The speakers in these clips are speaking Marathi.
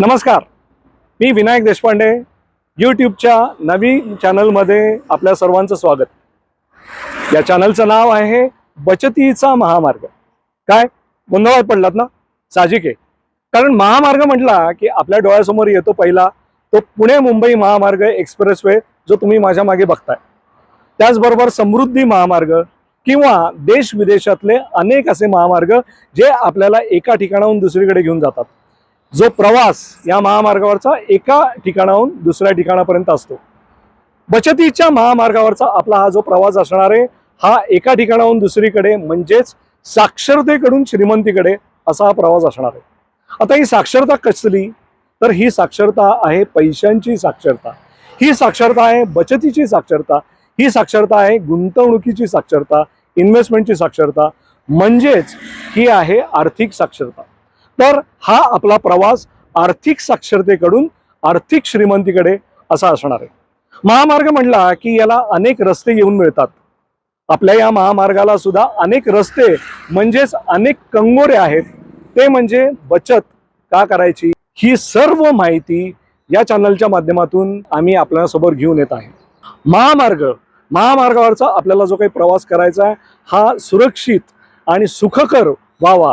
नमस्कार. मी विनायक देशपांडे यूट्यूबच्या नवीन चॅनलमध्ये आपल्या सर्वांचं स्वागत. या चॅनलचं नाव आहे बचतीचा महामार्ग. काय? गोंधळात पडलात ना? साहजिक आहे. कारण महामार्ग म्हटला की आपल्या डोळ्यासमोर येतो पहिला तो पुणे मुंबई महामार्ग एक्सप्रेसवे जो तुम्ही माझ्या मागे बघताय. त्याचबरोबर समृद्धी महामार्ग किंवा देश विदेशातले अनेक असे महामार्ग जे आपल्याला एका ठिकाणाहून दुसरीकडे घेऊन जातात. जो प्रवास या महामार्गावरचा एका ठिकाणाहून दुसऱ्या ठिकाणापर्यंत असतो. बचतीच्या महामार्गावरचा आपला हा जो प्रवास असणार आहे हा एका ठिकाणाहून दुसरीकडे म्हणजेच साक्षरतेकडून श्रीमंतीकडे असा हा प्रवास असणार आहे. आता ही साक्षरता कसली? तर ही साक्षरता आहे पैशांची साक्षरता. ही साक्षरता आहे बचतीची साक्षरता. ही साक्षरता आहे गुंतवणुकीची साक्षरता इन्व्हेस्टमेंटची साक्षरता. म्हणजेच ही आहे आर्थिक साक्षरता. तर हा आपला प्रवास आर्थिक साक्षरतेकडून आर्थिक श्रीमंतीकडे असा असणार आहे. महामार्ग म्हणला की याला अनेक रस्ते येऊन मिळतात. आपल्या या महामार्गाला सुद्धा अनेक रस्ते म्हणजेच अनेक कंगोरे आहेत. ते म्हणजे बचत का करायची? ही सर्व माहिती या चॅनलच्या माध्यमातून आम्ही आपल्यासमोर घेऊन येत आहे. महामार्ग महामार्गावरचा आपल्याला जो काही प्रवास करायचा आहे हा सुरक्षित आणि सुखकर व्हावा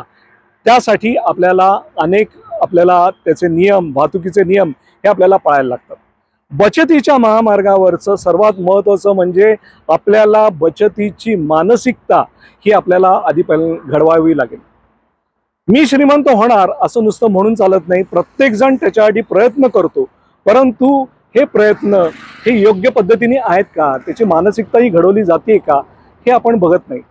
त्यासाठी आपल्याला अनेक आपल्याला त्याचे नियम वाहतुकीचे नियम हे आपल्याला पाळायला लागतात. बचतीच्या महामार्गावरचं सर्वात महत्त्वाचं म्हणजे आपल्याला बचतीची मानसिकता ही आपल्याला आधी पहिले घडवावी लागेल. मी श्रीमंत होणार असं नुसतं म्हणून चालत नाही प्रत्येकजण त्याच्यासाठी प्रयत्न करतो. परंतु हे प्रयत्न हे योग्य पद्धतीने आहेत का? त्याची मानसिकता ही घडवली जाते का? हे आपण बघत नाही.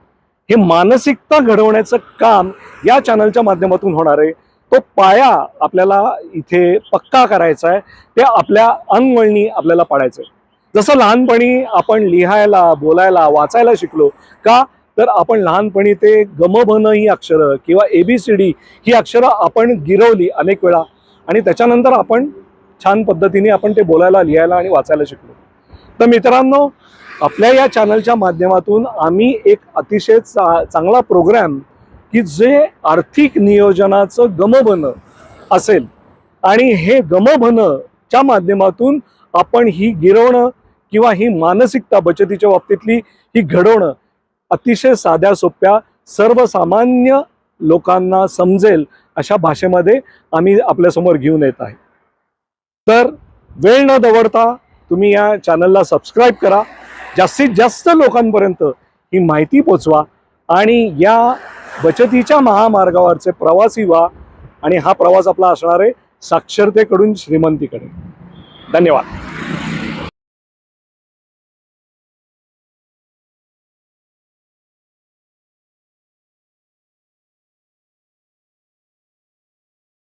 हे मानसिकता घडवण्याचं काम या चॅनलच्या माध्यमातून होणार आहे. तो पाया आपल्याला इथे पक्का करायचा आहे. ते आपल्या अंगवळणी आपल्याला पाडायचं आहे. जसं लहानपणी आपण लिहायला बोलायला वाचायला शिकलो का तर आपण लहानपणी ते गमभन ही अक्षरं किंवा ए बी सी डी ही अक्षरं आपण गिरवली अनेक वेळा. आणि त्याच्यानंतर आपण छान पद्धतीने आपण ते बोलायला लिहायला आणि वाचायला शिकलो. तर मित्रांनो आपल्या या चॅनलच्या माध्यमातून आम्ही एक अतिशय चा चांगला प्रोग्रॅम की जे आर्थिक नियोजनाचं गमभन असेल. आणि हे गमभनच्या माध्यमातून आपण ही गिरवणं किंवा ही मानसिकता बचतीच्या बाबतीतली ही घडवणं अतिशय साध्या सोप्या सर्वसामान्य लोकांना समजेल अशा भाषेमध्ये आम्ही आपल्यासमोर घेऊन येत आहे. तर वेळ न दवडता तुम्ही या चॅनलला सबस्क्राईब करा. जास्तीत जास्त लोकांपर्यंत ही माहिती पोचवा आणि या बचतीच्या महामार्गावरचे प्रवासी व्हा आणि हा प्रवास आपला असणार आहे साक्षरतेकडून श्रीमंतीकडे. धन्यवाद.